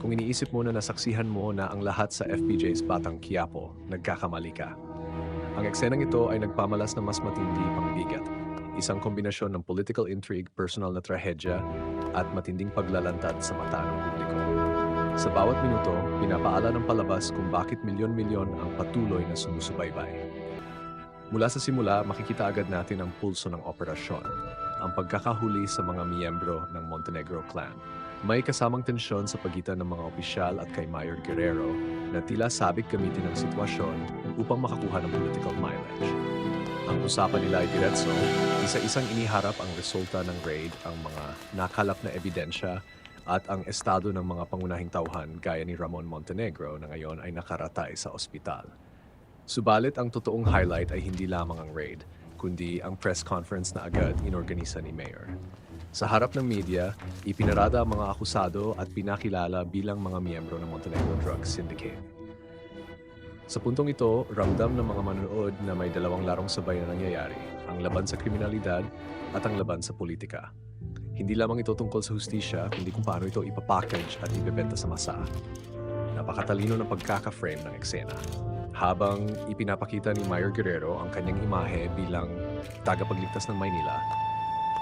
Kung iniisip mo na nasaksihan mo na ang lahat sa FPJ's Batang Quiapo, nagkakamali ka. Ang eksenang ito ay nagpamalas na mas matindi pang bigat. Isang kombinasyon ng political intrigue, personal na trahedya, at matinding paglalantad sa mata ng publiko. Sa bawat minuto, pinapaala ng palabas kung bakit milyon-milyon ang patuloy na sumusubaybay. Mula sa simula, makikita agad natin ang pulso ng operasyon, ang pagkakahuli sa mga miyembro ng Montenegro clan. May kasamang tensyon sa pagitan ng mga opisyal at kay Mayor Guerrero na tila sabik gamitin ang sitwasyon upang makakuha ng political mileage. Ang usapan nila ay diretso, isa-isang iniharap ang resulta ng raid, ang mga nakalap na ebidensya at ang estado ng mga pangunahing tauhan gaya ni Ramon Montenegro na ngayon ay nakaratay sa ospital. Subalit ang totoong highlight ay hindi lamang ang raid, kundi ang press conference na agad inorganisa ni Mayor. Sa harap ng media, ipinarada ang mga akusado at pinakilala bilang mga miyembro ng Montenegro Drug Syndicate. Sa puntong ito, ramdam ng mga manonood na may dalawang larong sabay na nangyayari, ang laban sa kriminalidad at ang laban sa politika. Hindi lamang ito tungkol sa hustisya, kundi kung paano ito ipapackage at ibebenta sa masa. Napakatalino ng pagkaka-frame ng eksena. Habang ipinapakita ni Mayor Guerrero ang kanyang imahe bilang tagapagligtas ng Maynila,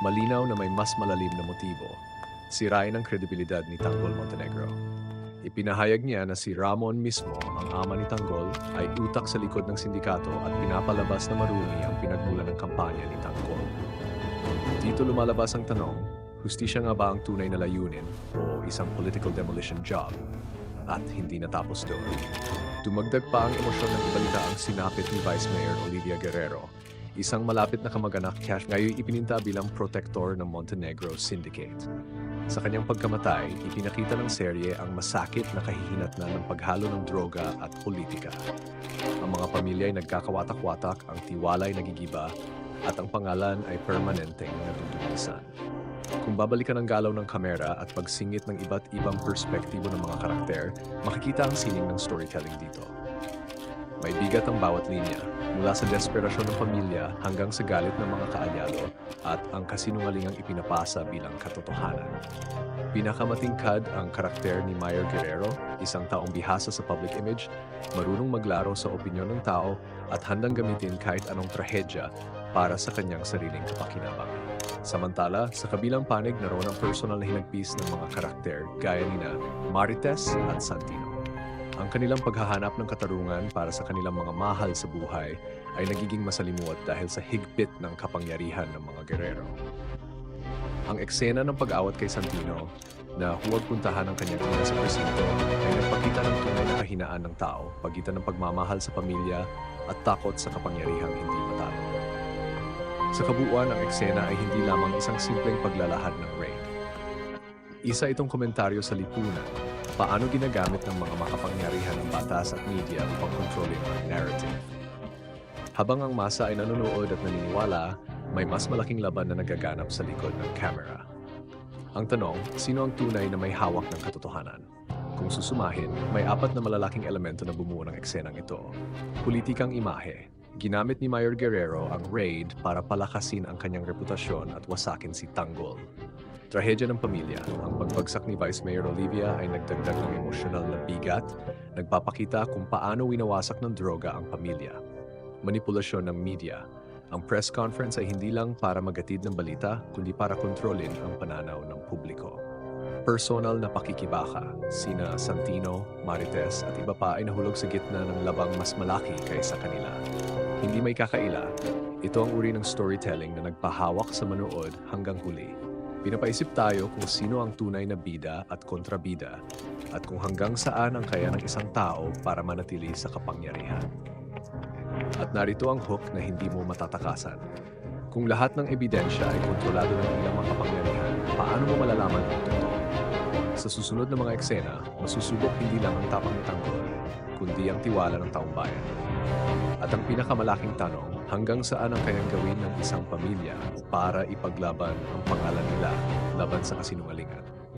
malinaw na may mas malalim na motibo, sirain ang kredibilidad ni Tanggol Montenegro. Ipinahayag niya na si Ramon mismo, ang ama ni Tanggol, ay utak sa likod ng sindikato at pinapalabas na marumi ang pinagmulan ng kampanya ni Tanggol. Dito lumalabas ang tanong, hustisya nga ba ang tunay na layunin o isang political demolition job? At hindi natapos doon. Dumagdag pa ang emosyon ng ibalita ang sinapit ni Vice Mayor Olivia Guerrero, isang malapit na kamag-anak cash ngayon ipininta bilang protector ng Montenegro Syndicate. Sa kanyang pagkamatay, ipinakita ng serye ang masakit na kahihinatnan ng paghalo ng droga at politika. Ang mga pamilya ay nagkakawatak-watak, ang tiwalay nagigiba, at ang pangalan ay permanenteng natutulisan. Kung babalikan ang galaw ng kamera at pagsingit ng iba't ibang perspektibo ng mga karakter, makikita ang sining ng storytelling dito. May bigat ang bawat linya, mula sa desperasyon ng pamilya hanggang sa galit ng mga kaalyado at ang kasinungalingang ipinapasa bilang katotohanan. Pinakamatingkad ang karakter ni Mayor Guerrero, isang taong bihasa sa public image, marunong maglaro sa opinyon ng tao at handang gamitin kahit anong trahedya para sa kanyang sariling kapakinabangan. Samantala, sa kabilang panig naroon ang personal na hinagpis ng mga karakter gaya nina Marites at Santino. Ang kanilang paghahanap ng katarungan para sa kanilang mga mahal sa buhay ay nagiging masalimuot dahil sa higpit ng kapangyarihan ng mga gerero. Ang eksena ng pag-awat kay Santino na huwag puntahan ang kanyang ina sa presinto ay nagpakita ng tunay na kahinaan ng tao pagitan ng pagmamahal sa pamilya at takot sa kapangyarihang hindi matalo. Sa kabuuan, ang eksena ay hindi lamang isang simpleng paglalahad ng raid. Isa itong komentaryo sa lipunan, paano ginagamit ng mga makapangyarihan ng batas at media upang kontrolin ang narrative. Habang ang masa ay nanonood at naniniwala, may mas malaking laban na nagaganap sa likod ng camera. Ang tanong, sino ang tunay na may hawak ng katotohanan? Kung susumahin, may apat na malalaking elemento na bumuo ng eksenang ito. Politikang imahe. Ginamit ni Mayor Guerrero ang raid para palakasin ang kanyang reputasyon at wasakin si Tanggol. Trahedya ng pamilya, ang pagbagsak ni Vice Mayor Olivia ay nagdagdag ng emosyonal na bigat, nagpapakita kung paano winawasak ng droga ang pamilya. Manipulasyon ng media, ang press conference ay hindi lang para magatid ng balita, kundi para kontrolin ang pananaw ng publiko. Personal na pakikibaka, sina Santino, Marites at iba pa ay nahulog sa gitna ng labang mas malaki kaysa kanila. Hindi may kakaila, ito ang uri ng storytelling na nagpahawak sa manood hanggang huli. Pinapaisip tayo kung sino ang tunay na bida at kontrabida at kung hanggang saan ang kaya ng isang tao para manatili sa kapangyarihan. At narito ang hook na hindi mo matatakasan. Kung lahat ng ebidensya ay kontrolado ng ilang makapangyarihan, paano mo malalaman ang totoo? Sa susunod na mga eksena, masusubok hindi lang ang tapang ni Tanggol, kundi ang tiwala ng taong bayan. At ang pinakamalaking tanong, hanggang saan ang kayang gawin ng isang pamilya para ipaglaban ang pangalan nila laban sa kasinungalingan?